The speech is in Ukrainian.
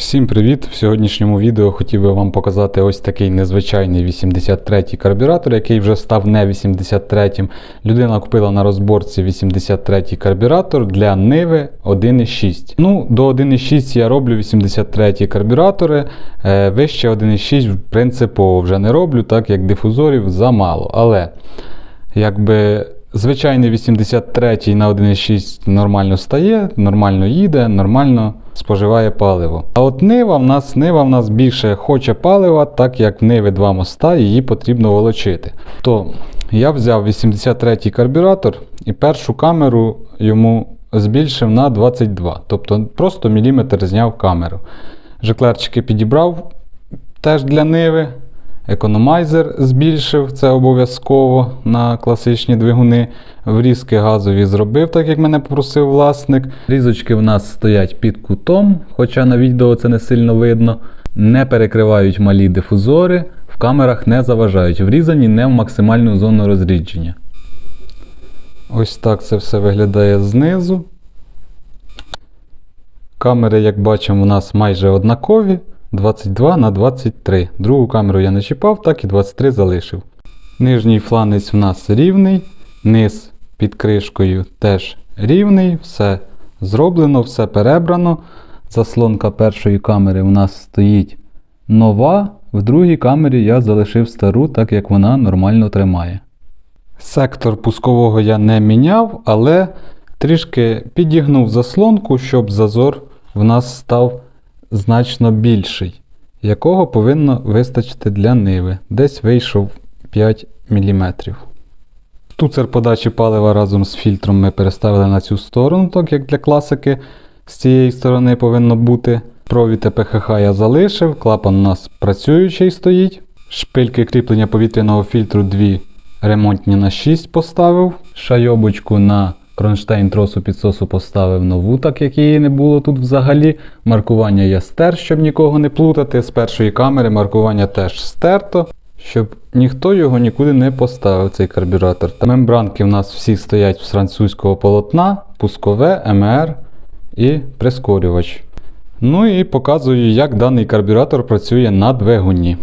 Всім привіт! В сьогоднішньому відео хотів би вам показати ось такий незвичайний 83-й карбюратор, який вже став не 83-м. Людина купила на розборці 83-й карбюратор для Nivi 1.6. Ну, до 1.6 я роблю 83-ті карбюратори. Е, Вище 1.6 принципово вже не роблю, так як дифузорів замало. Але якби. Звичайний 83 на 1.6 нормально стає, нормально їде, нормально споживає паливо. А от нива в нас нива в нас більше хоче палива, так як в ниви два моста, її потрібно волочити. То я взяв 83 карбюратор і першу камеру йому збільшив на 22. Тобто просто міліметр зняв камеру. Жеклерчики підібрав теж для ниви. Економайзер збільшив, це обов'язково на класичні двигуни. Врізки газові зробив, так як мене попросив власник. Різочки в нас стоять під кутом, хоча на відео це не сильно видно. Не перекривають малі дифузори, в камерах не заважають. Врізані не в максимальну зону розрідження. Ось так це все виглядає знизу. Камери, як бачимо, у нас майже однакові. 22 на 23. Другу камеру я не чіпав, так і 23 залишив. Нижній фланець у нас рівний, низ під кришкою теж рівний, все зроблено, все перебрано. Заслонка першої камери у нас стоїть нова. В другій камері я залишив стару, так як вона нормально тримає. Сектор пускового я не міняв, але трішки підігнув заслонку, щоб зазор в нас став значно більший, якого повинно вистачити для ниви. Десь вийшов 5 мм. Туцер подачі палива разом з фільтром ми переставили на цю сторону, так як для класики з цієї сторони повинно бути. Провід ПХХ я залишив, клапан у нас працюючий стоїть. Шпильки кріплення повітряного фільтру 2 ремонтні на 6 поставив. Шайобочку на Кронштейн тросу підсосу поставив нову, так як її не було тут взагалі. Маркування я стер, щоб нікого не плутати. З першої камери маркування теж стерто, щоб ніхто його нікуди не поставив, цей карбюратор. Та мембранки в нас всі стоять з французького полотна, пускове, МР і прискорювач. Ну і показую, як даний карбюратор працює на двигуні.